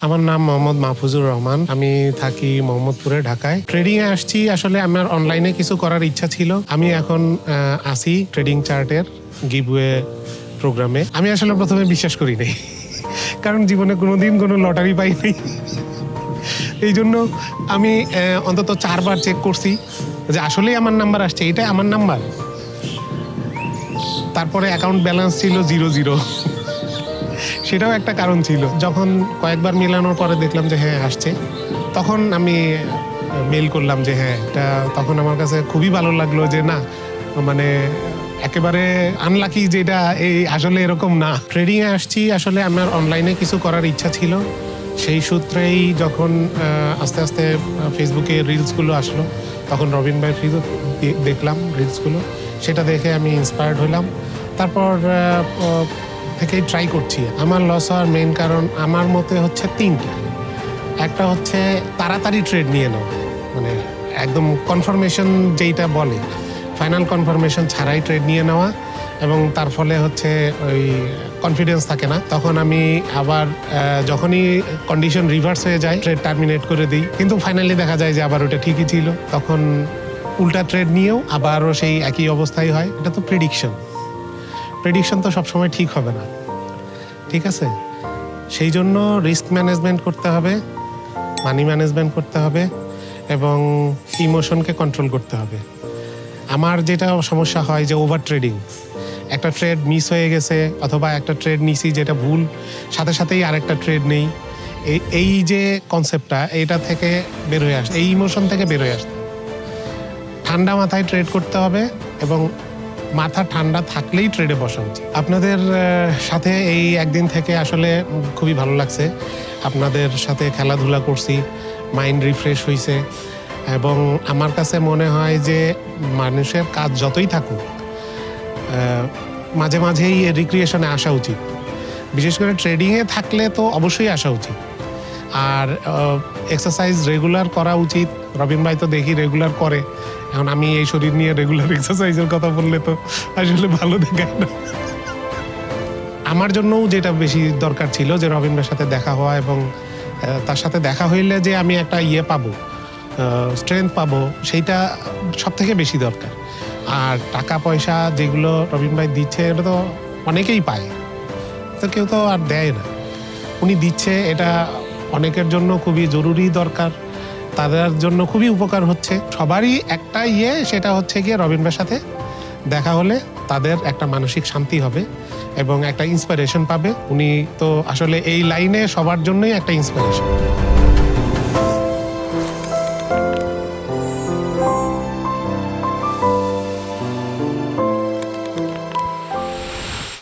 আমার নাম মোহাম্মদ মাহফুজুর রহমান। আমি থাকি মোহাম্মদপুরে, ঢাকায়। ট্রেডিং এ আসছি। আসলে আমার অনলাইনে কিছু করার ইচ্ছা ছিল। আমি এখন আসি ট্রেডিং চার্টের গিভওয়ে প্রোগ্রামে আমি আসলে প্রথমে বিশ্বাস করি নাই। কারণ জীবনে কোনোদিন কোনো লটারি পাইনি এই জন্য আমি অন্তত চারবার চেক করছি যে আসলেই আমার নাম্বার আসছে। এটা আমার নাম্বার তারপরে অ্যাকাউন্ট ব্যালেন্স ছিল জিরো জিরো সেটাও একটা কারণ ছিল। যখন কয়েকবার মেলানোর পরে দেখলাম যে হ্যাঁ আসছে, তখন আমি মেল করলাম যে হ্যাঁ এটা তখন আমার কাছে খুবই ভালো লাগল যে, না মানে একেবারে আনলাকি যেটা এই আসলে এরকম না। ট্রেডিং এ আসছি, আসলে আমার অনলাইনে কিছু করার ইচ্ছা ছিল। সেই সূত্রেই যখন আস্তে আস্তে ফেসবুকে রিলসগুলো আসলো, তখন রবিন ভাই ফিজও দেখলাম রিলসগুলো সেটা দেখে আমি ইন্সপায়ার্ড হলাম। তারপর থেকেই ট্রাই করছি। আমার লস হওয়ার মেন কারণ আমার মতে হচ্ছে তিনটা। একটা হচ্ছে তাড়াতাড়ি ট্রেড নিয়ে নেওয়া মানে একদম কনফার্মেশন যেইটা বলে ফাইনাল কনফার্মেশন ছাড়াই ট্রেড নিয়ে নেওয়া এবং তার ফলে হচ্ছে ওই কনফিডেন্স থাকে না। তখন আমি আবার যখনই কন্ডিশন রিভার্স হয়ে যায় ট্রেড টার্মিনেট করে দিই। কিন্তু ফাইনালি দেখা যায় যে আবার ওটা ঠিকই ছিল। তখন উল্টা ট্রেড নিয়েও আবারও সেই একই অবস্থায় হয়। এটা তো প্রেডিকশন প্রেডিকশন তো সবসময় ঠিক হবে না। ঠিক আছে? সেই জন্য রিস্ক ম্যানেজমেন্ট করতে হবে মানি ম্যানেজমেন্ট করতে হবে এবং ইমোশনকে কন্ট্রোল করতে হবে। আমার যেটা সমস্যা হয় যে ওভার ট্রেডিং একটা ট্রেড মিস হয়ে গেছে অথবা একটা ট্রেড নিছি যেটা ভুল, সাথে সাথেই আরেকটা ট্রেড নেই। এই এই যে কনসেপ্টটা এটা থেকে বের হয়ে এই ইমোশন থেকে বের হয়ে আসতে। ঠান্ডা মাথায় ট্রেড করতে হবে এবং মাথা ঠান্ডা থাকলেই ট্রেডে বসা উচিত। আপনাদের সাথে এই একদিন থেকে আসলে খুবই ভালো লাগছে। আপনাদের সাথে খেলাধুলা করছি মাইন্ড রিফ্রেশ হয়েছে এবং আমার কাছে মনে হয় যে মানুষের কাজ যতই থাকুক মাঝে মাঝেই রিক্রিয়েশনে আসা উচিত। বিশেষ করে ট্রেডিংয়ে থাকলে তো অবশ্যই আসা উচিত। আর এক্সারসাইজ রেগুলার করা উচিত। রবিন ভাই তো দেখি রেগুলার করে। এখন আমি এই শরীর নিয়ে রেগুলার এক্সারসাইজের কথা বললে তো আসলে ভালো দেখায় না। আমার জন্যও যেটা বেশি দরকার ছিল যে রবীন্দ্রের সাথে দেখা হওয়া এবং তার সাথে দেখা হইলে যে আমি একটা ইয়ে পাবো স্ট্রেংথ পাবো, সেইটা সব থেকে বেশি দরকার। আর টাকা, পয়সা যেগুলো রবীন ভাই দিচ্ছে, এটা তো অনেকেই পায়। তো কেউ তো আর দেয় না। উনি দিচ্ছে, এটা অনেকের জন্য খুবই জরুরি দরকার, তাদের জন্য খুবই উপকার হচ্ছে। সবারই একটা ইয়ে সেটা হচ্ছে গিয়ে রবীন্দ্রের সাথে দেখা হলে তাদের একটা মানসিক শান্তি হবে এবং একটা ইন্সপিরেশন পাবে। উনি তো আসলে এই লাইনে সবার জন্যই একটা ইন্সপিরেশন